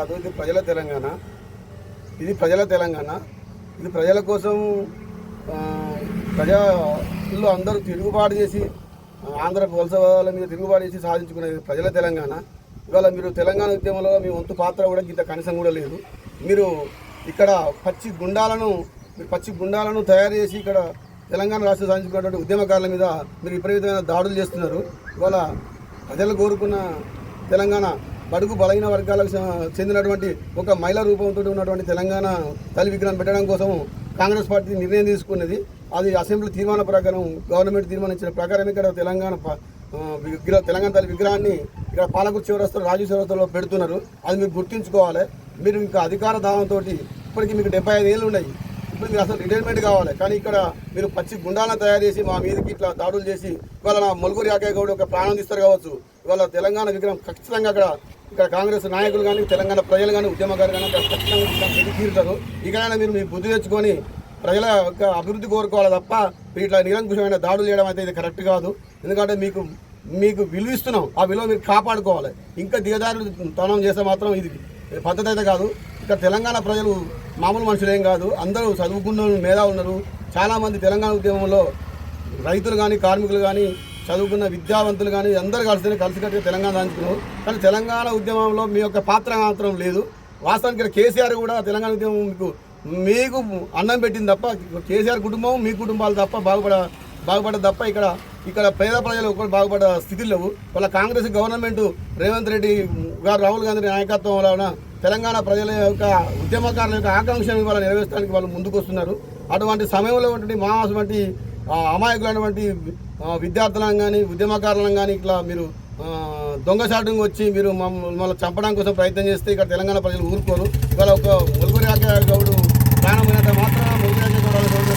కాదు ఇది ప్రజల తెలంగాణ. ఇది ప్రజల తెలంగాణ. ఇది ప్రజల కోసం ప్రజలు ప్రజల్లో అందరూ తిరుగుబాటు చేసి ఆంధ్ర వలస వాళ్ళ మీద తిరుగుబాటు చేసి సాధించుకునేది ప్రజల తెలంగాణ. ఇవాళ మీరు తెలంగాణ ఉద్యమంలో మీ వంతు పాత్ర కూడా ఇంత కనీసం కూడా లేదు. మీరు ఇక్కడ పచ్చి గుండాలను మీరు పచ్చి గుండాలను తయారు చేసి ఇక్కడ తెలంగాణ రాష్ట్రం సాధించుకున్నటువంటి ఉద్యమకారుల మీద మీరు విపరీతమైన దాడులు చేస్తున్నారు. ఇవాళ ప్రజలు కోరుకున్న తెలంగాణ బడుగు బలహీన వర్గాలకు చెందినటువంటి ఒక మహిళ రూపంతో ఉన్నటువంటి తెలంగాణ తల్లి విగ్రహం పెట్టడం కోసం కాంగ్రెస్ పార్టీ నిర్ణయం తీసుకున్నది. అది అసెంబ్లీ తీర్మాన ప్రకారం గవర్నమెంట్ తీర్మానించిన ప్రకారం ఇక్కడ తెలంగాణ విగ్రహ తెలంగాణ తల్లి విగ్రహాన్ని ఇక్కడ పాలకూరు చివరస్తులు రాజు చివరస్తులో పెడుతున్నారు. అది మీరు గుర్తుంచుకోవాలి. మీరు ఇంకా అధికార దాహంతో ఇప్పటికీ మీకు డెబ్బై ఐదు ఏళ్ళు ఉన్నాయి. ఇప్పుడు మీరు అసలు రిటైర్మెంట్ కావాలి. కానీ ఇక్కడ మీరు పచ్చి గుండాలను తయారు చేసి మా మీదకి ఇట్లా దాడులు చేసి ఇవాళ నా మొలుగురు యాకే గౌడ్ ఒక ప్రాణం తీస్తారు కావచ్చు. ఇవాళ తెలంగాణ విగ్రహం ఖచ్చితంగా అక్కడ ఇక్కడ కాంగ్రెస్ నాయకులు కానీ తెలంగాణ ప్రజలు కానీ ఉద్యమకారులు కానీ ఖచ్చితంగా తీరుతారు. ఇకనైనా మీరు మీ బుద్ధి తెచ్చుకొని ప్రజల యొక్క అభివృద్ధి కోరుకోవాలి తప్ప మీరు ఇట్లా నిరంకుశమైన దాడులు చేయడం అయితే ఇది కరెక్ట్ కాదు. ఎందుకంటే మీకు మీకు విలువ ఇస్తున్నాం ఆ విలువ మీరు కాపాడుకోవాలి. ఇంకా దిగదారులు తనం చేస్తే మాత్రం ఇది పద్ధతి అయితే కాదు. ఇక్కడ తెలంగాణ ప్రజలు మామూలు మనుషులు ఏం కాదు. అందరూ చదువుకున్న మేధా ఉన్నారు. చాలామంది తెలంగాణ ఉద్యమంలో రైతులు కానీ కార్మికులు కానీ చదువుకున్న విద్యావంతులు కానీ అందరూ కలిసి కలిసికట్టుగా తెలంగాణ సాధించుకున్నారు కానీ తెలంగాణ ఉద్యమంలో మీ యొక్క పాత్ర మాత్రం లేదు. వాస్తవానికి ఇక్కడ కేసీఆర్ కూడా తెలంగాణ ఉద్యమం మీకు మీకు అన్నం పెట్టింది తప్ప కేసీఆర్ కుటుంబం మీ కుటుంబాలు తప్ప బాగుపడ బాగుపడదు తప్ప ఇక్కడ ఇక్కడ పేద ప్రజలు ఒకటి బాగుపడ స్థితి లేవు. వాళ్ళ కాంగ్రెస్ గవర్నమెంట్ రేవంత్ రెడ్డి గారు రాహుల్ గాంధీ నాయకత్వం వలన తెలంగాణ ప్రజల యొక్క ఉద్యమకారుల యొక్క ఆకాంక్షను వాళ్ళు నెరవేర్చడానికి వాళ్ళు ముందుకు వస్తున్నారు అటువంటి సమయంలో ఉన్నటువంటి మా వంటి అమాయకులైనటువంటి విద్యార్థులను కానీ ఉద్యమకారులను కానీ ఇట్లా మీరు ఆ, దొంగచాటుకు వచ్చి మీరు మమ్మల్ని చంపడం కోసం ప్రయత్నం చేస్తే ఇక్కడ తెలంగాణ ప్రజలు ఊరుకోరు. ఇవాళ ఒక ములుగురి గౌడు ప్రాణమైనంత మాత్రం ములుగురి గౌడు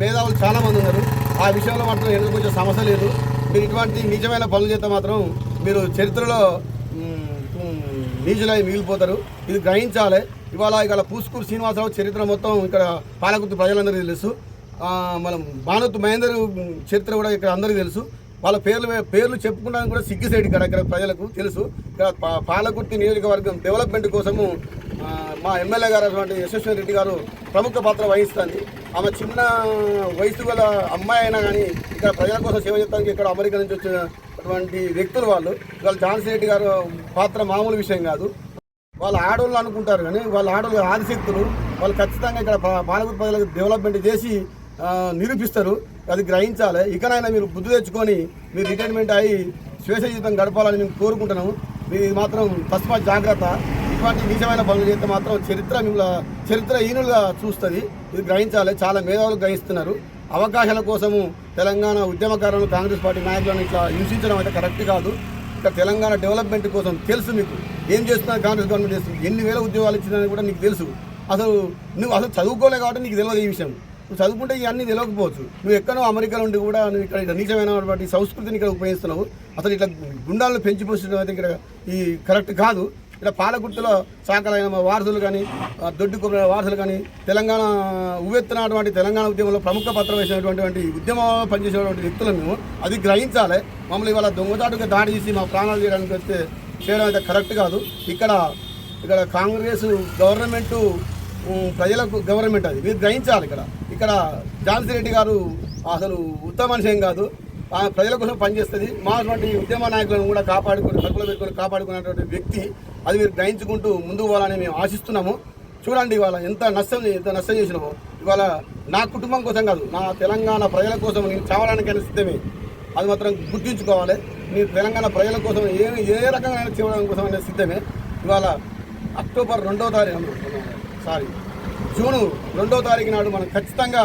మేధావులు చాలామంది ఉన్నారు. ఆ విషయంలో మాత్రం ఎందుకు కొంచెం సమస్య లేదు. మీరు ఇటువంటి నిజమైన పనులు చేస్తే మాత్రం మీరు చరిత్రలో నీచులై మిగిలిపోతారు. ఇది గ్రహించాలి. ఇవాళ ఇక్కడ పూసుకూరు శ్రీనివాసరావు చరిత్ర మొత్తం ఇక్కడ పాలకుర్తి ప్రజలందరికీ తెలుసు. మనం భానత్ మహేందర్ చరిత్ర కూడా ఇక్కడ అందరికీ తెలుసు. వాళ్ళ పేర్లు పేర్లు చెప్పుకోవడానికి కూడా సిగ్గుసేటి ఇక్కడ ఇక్కడ ప్రజలకు తెలుసు. ఇక్కడ పా- పాలకుర్తి నియోజకవర్గం డెవలప్మెంట్ కోసము మా ఎమ్మెల్యే గారు అటువంటి యశస్వి రెడ్డి గారు ప్రముఖ పాత్ర వహిస్తుంది. ఆమె చిన్న వయసు గల అమ్మాయి అయినా కానీ ఇక్కడ ప్రజల కోసం సేవ చేయడానికి ఇక్కడ అమెరికా నుంచి వచ్చినటువంటి వ్యక్తులు వాళ్ళు. వాళ్ళు ఝాన్సీ రెడ్డి గారు పాత్ర మామూలు విషయం కాదు. వాళ్ళు ఆడవాళ్ళు అనుకుంటారు కానీ వాళ్ళ ఆడవాళ్ళు ఆదిశక్తులు. వాళ్ళు ఖచ్చితంగా ఇక్కడ పాలకుర్తి ప్రజలకు డెవలప్మెంట్ చేసి నిరూపిస్తారు. అది గ్రహించాలి. ఇకనైనా మీరు బుద్ధి తెచ్చుకొని మీరు రిటైర్మెంట్ అయ్యి స్వేచ్ఛ జీవితం గడపాలని మేము కోరుకుంటున్నాము. ఇది మాత్రం తస్మాత్ జాగ్రత్త. ఇటువంటి నిజమైన పనులు చేస్తే మాత్రం చరిత్ర మిమ్మల్ని చరిత్రహీనులుగా చూస్తుంది. ఇది గ్రహించాలి. చాలా మేధావులు గ్రహిస్తున్నారు. అవకాశాల కోసము తెలంగాణ ఉద్యమకారులను కాంగ్రెస్ పార్టీ నాయకులను ఇట్లా హింసించడం అయితే కరెక్ట్ కాదు. ఇక్కడ తెలంగాణ డెవలప్మెంట్ కోసం తెలుసు మీకు. ఏం చేస్తున్నారు కాంగ్రెస్ గవర్నమెంట్ చేస్తుంది? ఎన్ని వేల ఉద్యోగాలు ఇచ్చిందని కూడా నీకు తెలుసు. అసలు నువ్వు అసలు చదువుకోలే కాబట్టి నీకు తెలియదు ఈ విషయం. నువ్వు చదువుకుంటే ఇవన్నీ తెలియకపోవచ్చు. నువ్వు ఎక్కడో అమెరికా నుండి కూడా నువ్వు ఇక్కడ ఇక్కడ నిజమైనటువంటి సంస్కృతిని ఇక్కడ ఉపయోగిస్తున్నావు. అసలు ఇట్లా గుండాలను పెంచిపోసడం అయితే ఇక్కడ ఈ కరెక్ట్ కాదు. ఇక్కడ పాలకుర్తిలో శాఖలైన వారసులు కానీ దొడ్డు దొడ్డి కుమ్ర వారసులు కానీ తెలంగాణ ఉవ్వెత్తినటువంటి తెలంగాణ ఉద్యమంలో ప్రముఖ పత్రం వేసినటువంటి ఉద్యమం పనిచేసేటువంటి వ్యక్తులు మేము అది గ్రహించాలి. మమ్మల్ని ఇవాళ దొంగదాటుగా దాడి చేసి మా ప్రాణాలు చేయడానికి వస్తే చేయడం అయితే కరెక్ట్ కాదు. ఇక్కడ ఇక్కడ కాంగ్రెస్ గవర్నమెంటు ప్రజలకు గవర్నమెంట్ అది. మీరు గ్రహించాలి ఇక్కడ. ఇక్కడ ఝాన్సీ రెడ్డి గారు అసలు ఉత్తమ మనిషి ఏం కాదు ప్రజల కోసం పనిచేస్తుంది. మాటువంటి ఉద్యమ నాయకులను కూడా కాపాడుకుని కడుపులో పెట్టుకుని కాపాడుకునేటువంటి వ్యక్తి. అది మీరు గ్రహించుకుంటూ ముందుకు పోవాలని మేము ఆశిస్తున్నాము. చూడండి ఇవాళ ఎంత నష్టం ఎంత నష్టం చేసినామో. ఇవాళ నా కుటుంబం కోసం కాదు నా తెలంగాణ ప్రజల కోసం నేను చావడానికైనా సిద్ధమే. అది మాత్రం గుర్తించుకోవాలి. మీరు తెలంగాణ ప్రజల కోసం ఏ ఏ రకంగా చేయడం కోసం అనేది సిద్ధమే. ఇవాళ అక్టోబర్ రెండో తారీఖు సారీ. జూను రెండో తారీఖు నాడు మనం ఖచ్చితంగా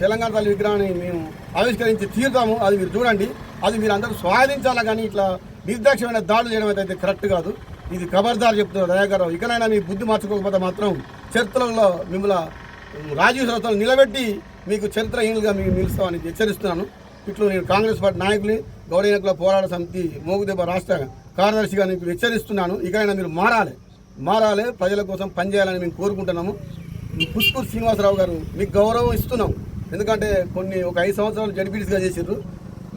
తెలంగాణ తల్లి విగ్రహాన్ని మేము ఆవిష్కరించి తీరుతాము. అది మీరు చూడండి. అది మీరు అందరూ స్వాధించాలా కానీ ఇట్లా నిర్దాక్ష్యమైన దాడులు చేయడం అయితే కరెక్ట్ కాదు. ఇది ఖబర్దారు చెప్తున్నారు దయాకరావు ఇకనైనా మీ బుద్ధి మార్చుకోకపోతే మాత్రం చరిత్రలో మిమ్మల్ని రాజీవ్ సరస్వతం నిలబెట్టి మీకు చరిత్రహీనులుగా మీకు నిలుస్తామని హెచ్చరిస్తున్నాను. ఇట్లు నేను కాంగ్రెస్ పార్టీ నాయకుని గౌరవ పోరాట సమితి మోగుదెబ్బ రాష్ట్ర కార్యదర్శిగా మీకు హెచ్చరిస్తున్నాను. ఇకైనా మీరు మారాలి. మారాలి ప్రజల కోసం పనిచేయాలని మేము కోరుకుంటున్నాము. పుష్పూర్ శ్రీనివాసరావు గారు మీకు గౌరవం ఇస్తున్నాం. ఎందుకంటే కొన్ని ఒక ఐదు సంవత్సరాలు జడ్పీడీసీగా చేసారు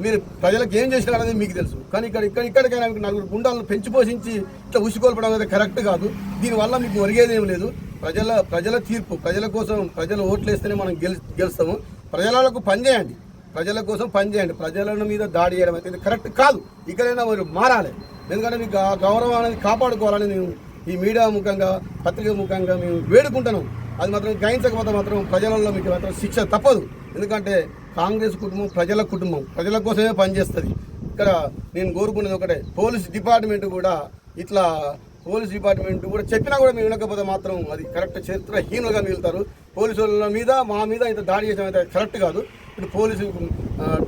మీరు ప్రజలకు ఏం చేసినారు అనేది మీకు తెలుసు. కానీ ఇక్కడ ఇక్కడ ఇక్కడికైనా మీకు నలుగురు గుండాలను పెంచి పోషించి ఇట్లా ఉసికొల్పడం అనేది కరెక్ట్ కాదు. దీనివల్ల మీకు ఒరిగేదేం లేదు. ప్రజల ప్రజల తీర్పు ప్రజల కోసం ప్రజలు ఓట్లేస్తేనే మనం గెలు గెలుస్తాము. ప్రజలకు పనిచేయండి ప్రజల కోసం పనిచేయండి ప్రజల మీద దాడి చేయడం అయితే కరెక్ట్ కాదు. ఇక్కడైనా మీరు మారాలి. ఎందుకంటే మీకు ఆ గౌరవం అనేది కాపాడుకోవాలని మేము ఈ మీడియా ముఖంగా పత్రిక ముఖంగా మేము వేడుకుంటున్నాం. అది మాత్రం గ్రహించకపోతే మాత్రం ప్రజలలో మీకు మాత్రం శిక్ష తప్పదు. ఎందుకంటే కాంగ్రెస్ కుటుంబం ప్రజల కుటుంబం. ప్రజల కోసమే పనిచేస్తుంది. ఇక్కడ నేను కోరుకునేది ఒకటే. పోలీస్ డిపార్ట్మెంట్ కూడా ఇట్లా పోలీస్ డిపార్ట్మెంట్ కూడా చెప్పినా కూడా మేము వినకపోతే మాత్రం అది కరెక్ట్ చరిత్రహీనులుగా మిగులుతారు. పోలీసుల మీద మా మీద ఇంత దాడి చేసిన అయితే కరెక్ట్ కాదు. ఇప్పుడు పోలీసు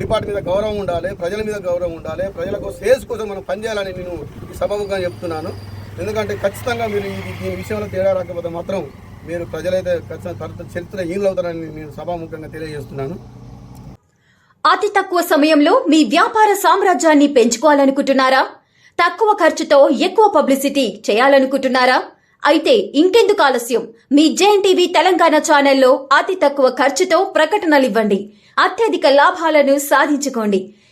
డిపార్ట్ డిపార్ట్మెంట్ మీద గౌరవం ఉండాలి ప్రజల మీద గౌరవం ఉండాలి కోసం సేల్స్ కోసం మనం పనిచేయాలని నేను ఈ సభముగా చెప్తున్నాను. ఎందుకంటే ఖచ్చితంగా మీరు ఇది దీని విషయంలో తేడా రాకపోతే మాత్రం మీరు ప్రజలైతే ఖచ్చితంగా చరిత్రహీనులు అవుతారని నేను సభాముఖంగా తెలియజేస్తున్నాను. అతి తక్కువ సమయంలో మీ వ్యాపార సామ్రాజ్యాన్ని పెంచుకోవాలనుకుంటున్నారా? తక్కువ ఖర్చుతో ఎక్కువ పబ్లిసిటీ చేయాలనుకుంటున్నారా? అయితే ఇంకెందుకు ఆలస్యం. మీ జేఎన్ టీవీ తెలంగాణ ఛానల్లో అతి తక్కువ ఖర్చుతో ప్రకటనలు ఇవ్వండి. అత్యధిక లాభాలను సాధించుకోండి.